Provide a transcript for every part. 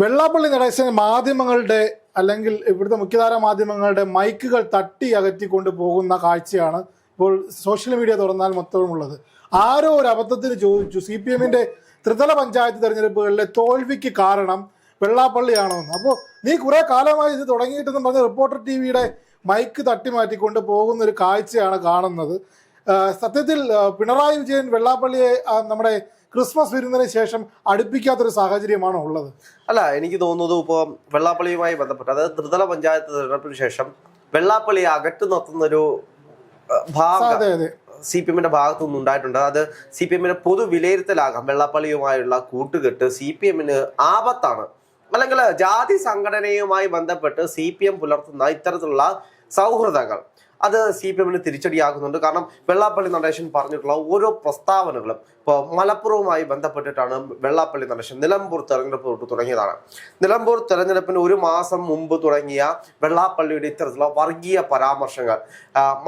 വെള്ളാപ്പള്ളി നടേശൻ മാധ്യമങ്ങളുടെ അല്ലെങ്കിൽ ഇവിടുത്തെ മുഖ്യധാര മാധ്യമങ്ങളുടെ മൈക്കുകൾ തട്ടി അകറ്റിക്കൊണ്ട് പോകുന്ന കാഴ്ചയാണ് ഇപ്പോൾ സോഷ്യൽ മീഡിയ തുറന്നാൽ മൊത്തമുള്ളത്. ആരോ ഒരു അബദ്ധത്തിന് ചോദിച്ചു. സി പി എമ്മിന്റെ ത്രിതല പഞ്ചായത്ത് തെരഞ്ഞെടുപ്പുകളിലെ തോൽവിക്ക് കാരണം വെള്ളാപ്പള്ളിയാണോ അപ്പോൾ നീ കുറെ കാലമായി ഇത് തുടങ്ങിയിട്ടെന്ന് പറഞ്ഞ റിപ്പോർട്ടർ ടി വിയുടെ മൈക്ക് തട്ടി മാറ്റിക്കൊണ്ട് പോകുന്ന ഒരു കാഴ്ചയാണ് കാണുന്നത്. സത്യത്തിൽ പിണറായി വിജയൻ വെള്ളാപ്പള്ളിയെ നമ്മുടെ ക്രിസ്മസ് വിരുന്നിന് ശേഷം അടുപ്പിക്കാത്തൊരു സാഹചര്യമാണോ ഉള്ളത്? അല്ല എനിക്ക് തോന്നുന്നത് ഇപ്പോൾ വെള്ളാപ്പള്ളിയുമായി ബന്ധപ്പെട്ട് അതായത് ത്രിതല പഞ്ചായത്ത് തിരഞ്ഞെടുപ്പിന് ശേഷം വെള്ളാപ്പള്ളി അകറ്റു നിർത്തുന്നൊരു ഭാഗം സി പി എമ്മിന്റെ ഭാഗത്തു നിന്ന് ഉണ്ടായിട്ടുണ്ട്. അത് സി പി എമ്മിന്റെ പൊതു വിലയിരുത്തലാകാം. വെള്ളാപ്പള്ളിയുമായുള്ള കൂട്ടുകെട്ട് സി പി എമ്മിന് ആപത്താണ്. അല്ലെങ്കിൽ ജാതി സംഘടനയുമായി ബന്ധപ്പെട്ട് സി പി എം പുലർത്തുന്ന ഇത്തരത്തിലുള്ള സൗഹൃദങ്ങൾ. അത് സി പി എമ്മിന് തിരിച്ചടിയാകുന്നുണ്ട്. കാരണം വെള്ളാപ്പള്ളി നടേശൻ പറഞ്ഞിട്ടുള്ള ഓരോ പ്രസ്താവനകളും ഇപ്പോൾ മലപ്പുറവുമായി ബന്ധപ്പെട്ടിട്ടാണ് വെള്ളാപ്പള്ളി നടേശൻ നിലമ്പൂർ തെരഞ്ഞെടുപ്പ് തൊട്ട് തുടങ്ങിയതാണ്. നിലമ്പൂർ തെരഞ്ഞെടുപ്പിന് ഒരു മാസം മുമ്പ് തുടങ്ങിയ വെള്ളാപ്പള്ളിയുടെ ഇത്തരത്തിലുള്ള വർഗീയ പരാമർശങ്ങൾ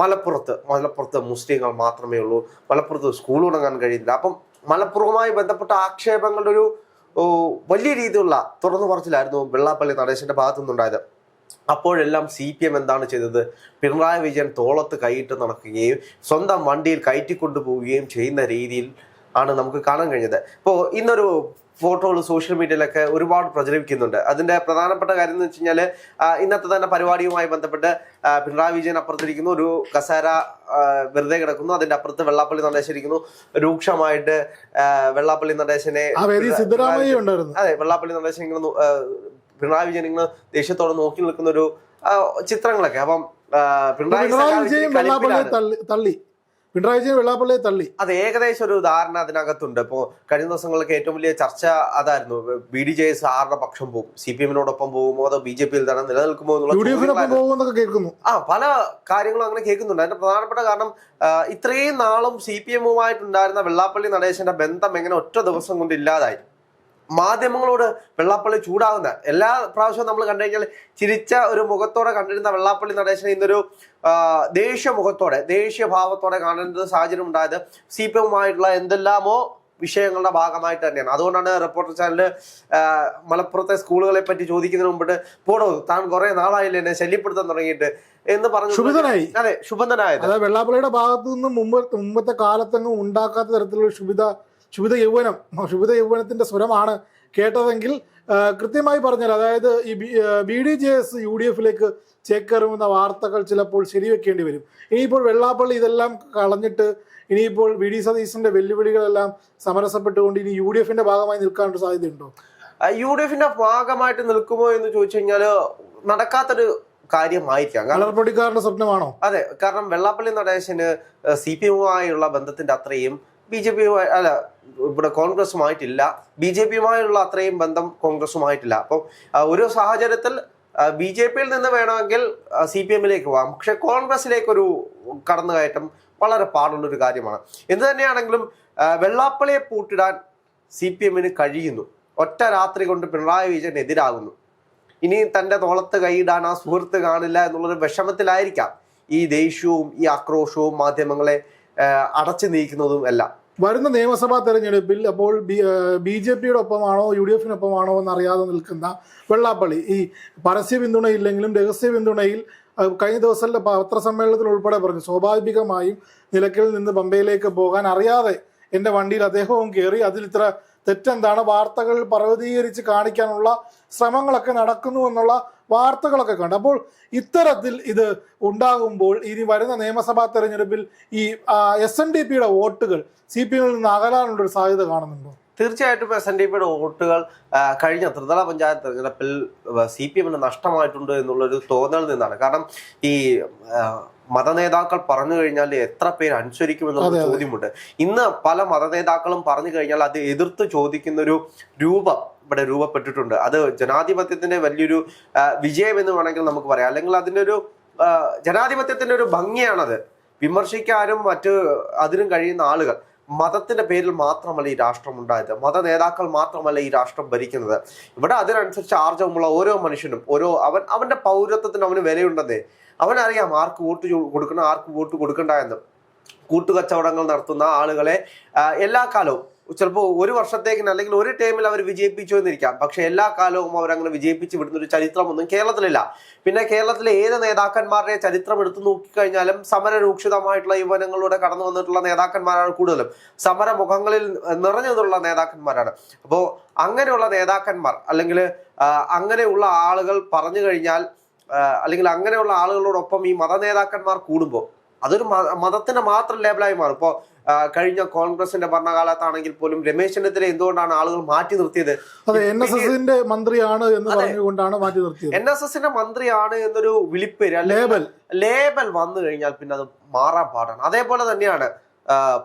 മലപ്പുറത്ത് മലപ്പുറത്ത് മുസ്ലിങ്ങൾ മാത്രമേ ഉള്ളൂ. മലപ്പുറത്ത് സ്കൂൾ തുടങ്ങാൻ കഴിയുന്നില്ല. അപ്പം മലപ്പുറവുമായി ബന്ധപ്പെട്ട ആക്ഷേപങ്ങളുടെ ഒരു വലിയ രീതിയിലുള്ള തുറന്നു പറച്ചിലായിരുന്നു വെള്ളാപ്പള്ളി നടേശന്റെ ഭാഗത്തു നിന്നുണ്ടായത് അപ്പോഴെല്ലാം സി പി എം എന്താണ് ചെയ്തത്? പിണറായി വിജയൻ തോളത്ത് കൈയിട്ട് നടക്കുകയും സ്വന്തം വണ്ടിയിൽ കയറ്റിക്കൊണ്ടു പോവുകയും ചെയ്യുന്ന രീതിയിൽ ആണ് നമുക്ക് കാണാൻ കഴിഞ്ഞത്. ഇപ്പോൾ ഇന്നൊരു ഫോട്ടോകൾ സോഷ്യൽ മീഡിയയിലൊക്കെ ഒരുപാട് പ്രചരിപ്പിക്കുന്നുണ്ട്. അതിന്റെ പ്രധാനപ്പെട്ട കാര്യം എന്ന് വെച്ച് കഴിഞ്ഞാൽ ഇന്നത്തെ തന്നെ പരിപാടിയുമായി ബന്ധപ്പെട്ട് പിണറായി വിജയൻ അപ്പുറത്തിരിക്കുന്നു ഒരു കസേര വെറുതെ കിടക്കുന്നു അതിന്റെ അപ്പുറത്ത് വെള്ളാപ്പള്ളി നടേശിരിക്കുന്നു രൂക്ഷമായിട്ട് വെള്ളാപ്പള്ളി നടേശനെ അതെ വെള്ളാപ്പള്ളി നടേശൻ ഇങ്ങനെ പിണറായി വിജയൻ ഇങ്ങനെ ദേഷ്യത്തോടെ നോക്കി നിൽക്കുന്ന ഒരു ചിത്രങ്ങളൊക്കെ. അപ്പം പിണറായി വിജയൻ തള്ളി പിണറായി വിജയൻ വെള്ളാപ്പള്ളിയെ തള്ളി. അത് ഏകദേശം ഒരു ധാരണ അതിനകത്തുണ്ട്. ഇപ്പോ കഴിഞ്ഞ ദിവസങ്ങളിലൊക്കെ ഏറ്റവും വലിയ ചർച്ച അതായിരുന്നു. ബി ഡി ജെ എസ് ആരുടെ പക്ഷം പോകും സി പി എമ്മിനോടൊപ്പം പോകുമോ അതോ ബി ജെ പിയിൽ തന്നെ നിലനിൽക്കുമോ എന്നുള്ള കേൾക്കുന്നു. ആ പല കാര്യങ്ങളും അങ്ങനെ കേൾക്കുന്നുണ്ട്. അതിന്റെ പ്രധാനപ്പെട്ട കാരണം ഇത്രയും നാളും സി പി എമ്മുമായിട്ടുണ്ടായിരുന്ന വെള്ളാപ്പള്ളി നടേശന്റെ ബന്ധം എങ്ങനെ ഒറ്റ ദിവസം കൊണ്ട് ഇല്ലാതായി? മാധ്യമങ്ങളോട് വെള്ളാപ്പള്ളി ചൂടാകുന്ന എല്ലാ പ്രാവശ്യവും നമ്മൾ കണ്ടു കഴിഞ്ഞാൽ ചിരിച്ച ഒരു മുഖത്തോടെ കണ്ടിരുന്ന വെള്ളാപ്പള്ളി നടേശനെ ഇന്നൊരു ദേഷ്യ മുഖത്തോടെ ദേഷ്യ ഭാവത്തോടെ കാണേണ്ട സാഹചര്യം ഉണ്ടായത് സി പി എമ്മുമായിട്ടുള്ള എന്തെല്ലാമോ വിഷയങ്ങളുടെ ഭാഗമായിട്ട് തന്നെയാണ്. അതുകൊണ്ടാണ് റിപ്പോർട്ടർ ചാനൽ മലപ്പുറത്തെ സ്കൂളുകളെ പറ്റി ചോദിക്കുന്നതിന് മുമ്പിട്ട് പോടോ താൻ കുറെ നാളായില്ലേ എന്നെ ശല്യപ്പെടുത്താൻ തുടങ്ങിയിട്ട് എന്ന് പറഞ്ഞു ശുഭിതനായി. അതെ ശുഭന്തനായത് അതായത് വെള്ളാപ്പള്ളിയുടെ ഭാഗത്തു നിന്ന് മുമ്പ് മുമ്പത്തെ കാലത്തൊന്നും ഉണ്ടാക്കാത്ത തരത്തിലുള്ള ക്ഷുഭിത ക്ഷുഭിത യൗവനം ക്ഷുഭിത യൗവനത്തിന്റെ സ്വരമാണ് കേട്ടതെങ്കിൽ കൃത്യമായി പറഞ്ഞാൽ അതായത് ഈ B D J S U D എഫിലേക്ക് ചേക്കേറുമെന്ന വാർത്തകൾ ചിലപ്പോൾ ശരിവെക്കേണ്ടി വരും. ഇനിയിപ്പോൾ വെള്ളാപ്പള്ളി ഇതെല്ലാം കളഞ്ഞിട്ട് ഇനിയിപ്പോൾ വി ഡി സതീശന്റെ വെല്ലുവിളികളെല്ലാം സമരസപ്പെട്ടുകൊണ്ട് ഇനി യു ഡി എഫിന്റെ ഭാഗമായി നിൽക്കാനുള്ള സാധ്യതയുണ്ടോ? യു ഡി എഫിന്റെ ഭാഗമായിട്ട് നിൽക്കുമോ എന്ന് ചോദിച്ചു കഴിഞ്ഞാൽ നടക്കാത്തൊരു കാര്യമായിരിക്കാം. കാരണം സ്വപ്നമാണോ? അതെ കാരണം വെള്ളാപ്പള്ളി നടേശന് സി പി എമ്മുമായുള്ള ബന്ധത്തിന്റെ അത്രയും ബി ജെ പി അല്ല ഇവിടെ കോൺഗ്രസുമായിട്ടില്ല. ബി ജെ പിയുമായുള്ള അത്രയും ബന്ധം കോൺഗ്രസുമായിട്ടില്ല. അപ്പം ഒരു സാഹചര്യത്തിൽ ബി ജെ പിയിൽ നിന്ന് വേണമെങ്കിൽ സി പി എമ്മിലേക്ക് പോകാം. പക്ഷെ കോൺഗ്രസിലേക്ക് ഒരു കടന്നുകയറ്റം വളരെ പാടുള്ള ഒരു കാര്യമാണ്. എന്ത് തന്നെയാണെങ്കിലും വെള്ളാപ്പള്ളിയെ പൂട്ടിടാൻ സി പി എമ്മിന് കഴിയുന്നു. ഒറ്റ രാത്രി കൊണ്ട് പിണറായി വിജയൻ എതിരാകുന്നു. ഇനി തന്റെ തോളത്ത് കൈയിടാൻ ആ സുഹൃത്ത് കാണില്ല എന്നുള്ളൊരു വിഷമത്തിലായിരിക്കാം. ഈ ദേഷ്യവും ഈ ആക്രോശവും മാധ്യമങ്ങളെ അടച്ചു നീക്കുന്നതും എല്ലാം. വരുന്ന നിയമസഭാ തെരഞ്ഞെടുപ്പിൽ അപ്പോൾ ബി ജെ പിയുടെ ഒപ്പമാണോ യു ഡി എഫിനൊപ്പമാണോ എന്നറിയാതെ നിൽക്കുന്ന വെള്ളാപ്പള്ളി. ഈ പരസ്യ പിന്തുണയില്ലെങ്കിലും രഹസ്യ പിന്തുണയിൽ കഴിഞ്ഞ ദിവസത്തെ പത്രസമ്മേളനത്തിൽ ഉൾപ്പെടെ പറഞ്ഞു സ്വാഭാവികമായും നിലയ്ക്കൽ നിന്ന് പമ്പയിലേക്ക് പോകാൻ അറിയാതെ എന്റെ വണ്ടിയിൽ അദ്ദേഹവും കയറി അതിൽ ഇത്ര തെറ്റെന്താണ്? വാർത്തകൾ പർവതീകരിച്ച് കാണിക്കാനുള്ള ശ്രമങ്ങളൊക്കെ നടക്കുന്നു എന്നുള്ള വാർത്തകളൊക്കെ കണ്ടു. അപ്പോൾ ഇത്തരത്തിൽ ഇത് ഉണ്ടാകുമ്പോൾ ഇനി വരുന്ന നിയമസഭാ തെരഞ്ഞെടുപ്പിൽ ഈ എസ് എൻ ഡി പിയുടെ വോട്ടുകൾ സി പി എമ്മിൽ നിന്ന് അകലാനുള്ളൊരു സാധ്യത കാണുന്നുണ്ടോ? തീർച്ചയായിട്ടും എസ് എൻ ഡി പിയുടെ വോട്ടുകൾ കഴിഞ്ഞ ത്രിതല പഞ്ചായത്ത് തെരഞ്ഞെടുപ്പിൽ സി പി എമ്മിന് നഷ്ടമായിട്ടുണ്ട് എന്നുള്ളൊരു തോന്നൽ നിന്നാണ്. കാരണം ഈ മതനേതാക്കൾ പറഞ്ഞു കഴിഞ്ഞാൽ എത്ര പേര് അനുസരിക്കുമെന്നുള്ള. ചോദ്യമുണ്ട്. ഇന്ന് പല മതനേതാക്കളും പറഞ്ഞു കഴിഞ്ഞാൽ അത് എതിർത്ത് ചോദിക്കുന്ന ഒരു രൂപം ഇവിടെ രൂപപ്പെട്ടിട്ടുണ്ട്. അത് ജനാധിപത്യത്തിന്റെ വലിയൊരു വിജയം എന്ന് വേണമെങ്കിൽ നമുക്ക് പറയാം. അല്ലെങ്കിൽ അതിന്റെ ഒരു ജനാധിപത്യത്തിന്റെ ഒരു ഭംഗിയാണത്. വിമർശിക്കാനും മറ്റ് അതിനും കഴിയുന്ന ആളുകൾ. മതത്തിന്റെ പേരിൽ മാത്രമല്ല ഈ രാഷ്ട്രം ഉണ്ടായത്. മത നേതാക്കൾ മാത്രമല്ല ഈ രാഷ്ട്രം ഭരിക്കുന്നത്. ഇവിടെ അതിനനുസരിച്ച് ആർജവമുള്ള ഓരോ മനുഷ്യനും ഓരോ അവൻ അവന്റെ പൗരത്വത്തിന് അവന് വിലയുണ്ടെന്നേ. അവനറിയാം ആർക്ക് വോട്ട് കൊടുക്കണം ആർക്ക് വോട്ട് കൊടുക്കണ്ട എന്ന്. കൂട്ടുകച്ചവടങ്ങൾ നടത്തുന്ന ആളുകളെ എല്ലാ കാലവും ചിലപ്പോൾ ഒരു വർഷത്തേക്കിന് അല്ലെങ്കിൽ ഒരു ടൈമിൽ അവർ വിജയിപ്പിച്ചു എന്നിരിക്കാം. പക്ഷെ എല്ലാ കാലവും അവർ അങ്ങനെ വിജയിപ്പിച്ച് വിടുന്ന ഒരു ചരിത്രമൊന്നും കേരളത്തിലില്ല. പിന്നെ കേരളത്തിലെ ഏത് നേതാക്കന്മാരുടെ ചരിത്രം എടുത്തു നോക്കിക്കഴിഞ്ഞാലും സമരരൂക്ഷിതമായിട്ടുള്ള യുവനങ്ങളിലൂടെ കടന്നു വന്നിട്ടുള്ള നേതാക്കന്മാരാണ് കൂടുതലും. സമരമുഖങ്ങളിൽ നിറഞ്ഞു നിന്നുള്ള നേതാക്കന്മാരാണ്. അപ്പോൾ അങ്ങനെയുള്ള നേതാക്കന്മാർ അല്ലെങ്കിൽ അങ്ങനെയുള്ള ആളുകൾ പറഞ്ഞു കഴിഞ്ഞാൽ അല്ലെങ്കിൽ അങ്ങനെയുള്ള ആളുകളോടൊപ്പം ഈ മത നേതാക്കന്മാർ കൂടുമ്പോൾ അതൊരു മത- മതത്തിന്റെ മാത്രം ലേബലായി മാറും. ഇപ്പോൾ കഴിഞ്ഞ കോൺഗ്രസിന്റെ ഭരണകാലത്താണെങ്കിൽ പോലും രമേശ് ചെന്നിത്തല എന്തുകൊണ്ടാണ് ആളുകൾ മാറ്റി നിർത്തിയത്? എൻ എസ് എസിന്റെ മന്ത്രിയാണ് എന്ന് പറഞ്ഞുകൊണ്ടാണ് മാറ്റി നിർത്തിയത്. എൻ എസ് എസിന്റെ മന്ത്രിയാണ് എന്നൊരു വിളിപ്പേര് ലേബൽ. ലേബൽ വന്നു കഴിഞ്ഞാൽ പിന്നെ അത് മാറാൻ പാടാണ്. അതേപോലെ തന്നെയാണ്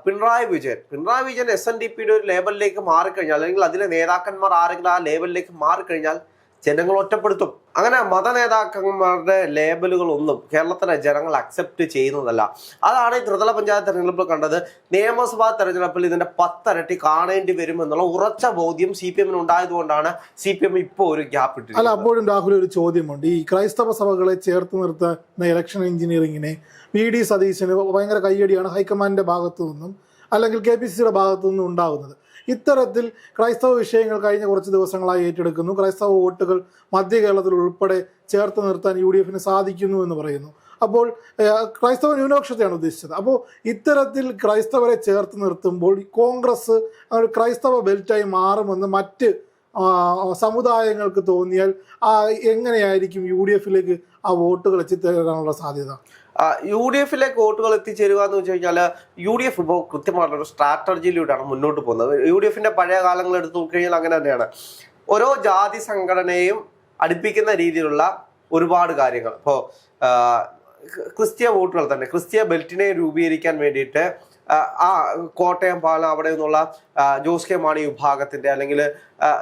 Pinarayi Vijayan. Pinarayi Vijayan S N D പിയുടെ ഒരു ലേബലിലേക്ക് മാറിക്കഴിഞ്ഞാൽ അല്ലെങ്കിൽ അതിലെ നേതാക്കന്മാർ ആരെങ്കിലും ആ ലേബലിലേക്ക് മാറിക്കഴിഞ്ഞാൽ ജനങ്ങൾ ഒറ്റപ്പെടുത്തും. അങ്ങനെ മത നേതാക്കന്മാരുടെ ലേബലുകളൊന്നും കേരളത്തിലെ ജനങ്ങൾ അക്സെപ്റ്റ് ചെയ്യുന്നതല്ല. അതാണ് ഈ ത്രിതല പഞ്ചായത്ത് തെരഞ്ഞെടുപ്പിൽ കണ്ടത്. നിയമസഭാ തെരഞ്ഞെടുപ്പിൽ ഇതിന്റെ പത്തരട്ടി കാണേണ്ടി വരും എന്നുള്ള ഉറച്ച ബോധ്യം സി പി എമ്മിന് ഉണ്ടായതുകൊണ്ടാണ് സി പി എം ഇപ്പോൾ ഒരു ഗ്യാപ്പ് അല്ല ഇട്ടിരിക്കുന്നത് അപ്പോഴും രാഹുൽ ഒരു ചോദ്യമുണ്ട്. ഈ ക്രൈസ്തവ സഭകളെ ചേർത്ത് നിർത്തുന്ന ഇലക്ഷൻ എഞ്ചിനീയറിങ്ങിനെ വി. ഡി. സതീശന് ഭയങ്കര കയ്യടിയാണ് ഹൈക്കമാൻഡിന്റെ ഭാഗത്തു നിന്നും. അല്ലെങ്കിൽ കെ പി സി സിയുടെ ഭാഗത്തു നിന്നും ഉണ്ടാകുന്നത്. ഇത്തരത്തിൽ ക്രൈസ്തവ വിഷയങ്ങൾ കഴിഞ്ഞ കുറച്ച് ദിവസങ്ങളായി ഏറ്റെടുക്കുന്നു. ക്രൈസ്തവ വോട്ടുകൾ മധ്യ കേരളത്തിൽ ഉൾപ്പെടെ ചേർത്ത് നിർത്താൻ യു ഡി എഫിന് സാധിക്കുന്നു എന്ന് പറയുന്നു. അപ്പോൾ ക്രൈസ്തവ ന്യൂനപക്ഷത്തെയാണ് ഉദ്ദേശിച്ചത്. അപ്പോൾ ഇത്തരത്തിൽ ക്രൈസ്തവരെ ചേർത്ത് നിർത്തുമ്പോൾ കോൺഗ്രസ് ക്രൈസ്തവ ബെൽറ്റായി മാറുമെന്ന് മറ്റ് സമുദായങ്ങൾക്ക് തോന്നിയാൽ എങ്ങനെയായിരിക്കും യു ഡി എഫിലേക്ക് ആ വോട്ടുകൾ എത്തിത്തരാനുള്ള സാധ്യത? യു ഡി എഫിലേക്ക് വോട്ടുകൾ എത്തിച്ചേരുക എന്ന് വെച്ച് കഴിഞ്ഞാൽ യു ഡി എഫ് ഇപ്പോൾ കൃത്യമായിട്ടുള്ള സ്ട്രാറ്റജിയിലൂടെയാണ് മുന്നോട്ട് പോകുന്നത്. യു ഡി എഫിന്റെ പഴയ കാലങ്ങൾ എടുത്തു നോക്കിക്കഴിഞ്ഞാൽ അങ്ങനെ തന്നെയാണ്. ഓരോ ജാതി സംഘടനയും അടുപ്പിക്കുന്ന രീതിയിലുള്ള ഒരുപാട് കാര്യങ്ങൾ. ഇപ്പോൾ ക്രിസ്ത്യ വോട്ടുകൾ തന്നെ ക്രിസ്ത്യ ബെൽറ്റിനെ രൂപീകരിക്കാൻ വേണ്ടിയിട്ട് ആ, കോട്ടയം പാലം അവിടെ നിന്നുള്ള ജോസ് കെ മാണി വിഭാഗത്തിന്റെ അല്ലെങ്കിൽ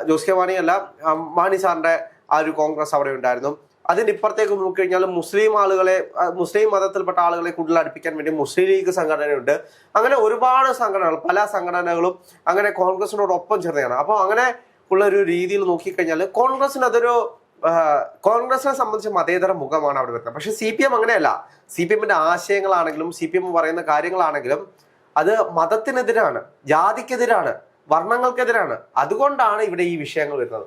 ജോസ് കെ മാണി അല്ല ആ, മാണി സാറിന്റെ ആ ഒരു കോൺഗ്രസ് അവിടെ ഉണ്ടായിരുന്നു. അതിന് ഇപ്പുറത്തേക്ക് നോക്കിക്കഴിഞ്ഞാൽ മുസ്ലിം ആളുകളെ മുസ്ലിം മതത്തിൽപ്പെട്ട ആളുകളെ കൂടുതൽ അടുപ്പിക്കാൻ വേണ്ടി മുസ്ലിം ലീഗ് സംഘടനയുണ്ട്. അങ്ങനെ ഒരുപാട് സംഘടനകൾ പല സംഘടനകളും അങ്ങനെ കോൺഗ്രസിനോടൊപ്പം ചേർന്നതാണ്. അപ്പോൾ അങ്ങനെ ഉള്ള ഒരു രീതിയിൽ നോക്കിക്കഴിഞ്ഞാൽ കോൺഗ്രസിന് അതൊരു കോൺഗ്രസിനെ സംബന്ധിച്ച് മതേതര മുഖമാണ് അവിടെ വരുന്നത്. പക്ഷേ സി പി എം അങ്ങനെയല്ല. സി പി എമ്മിന്റെ ആശയങ്ങളാണെങ്കിലും സി പി എം പറയുന്ന കാര്യങ്ങളാണെങ്കിലും അത് മതത്തിനെതിരാണ് ജാതിക്കെതിരാണ് വർണങ്ങൾക്കെതിരാണ്. അതുകൊണ്ടാണ് ഇവിടെ ഈ വിഷയങ്ങൾ വരുന്നത്.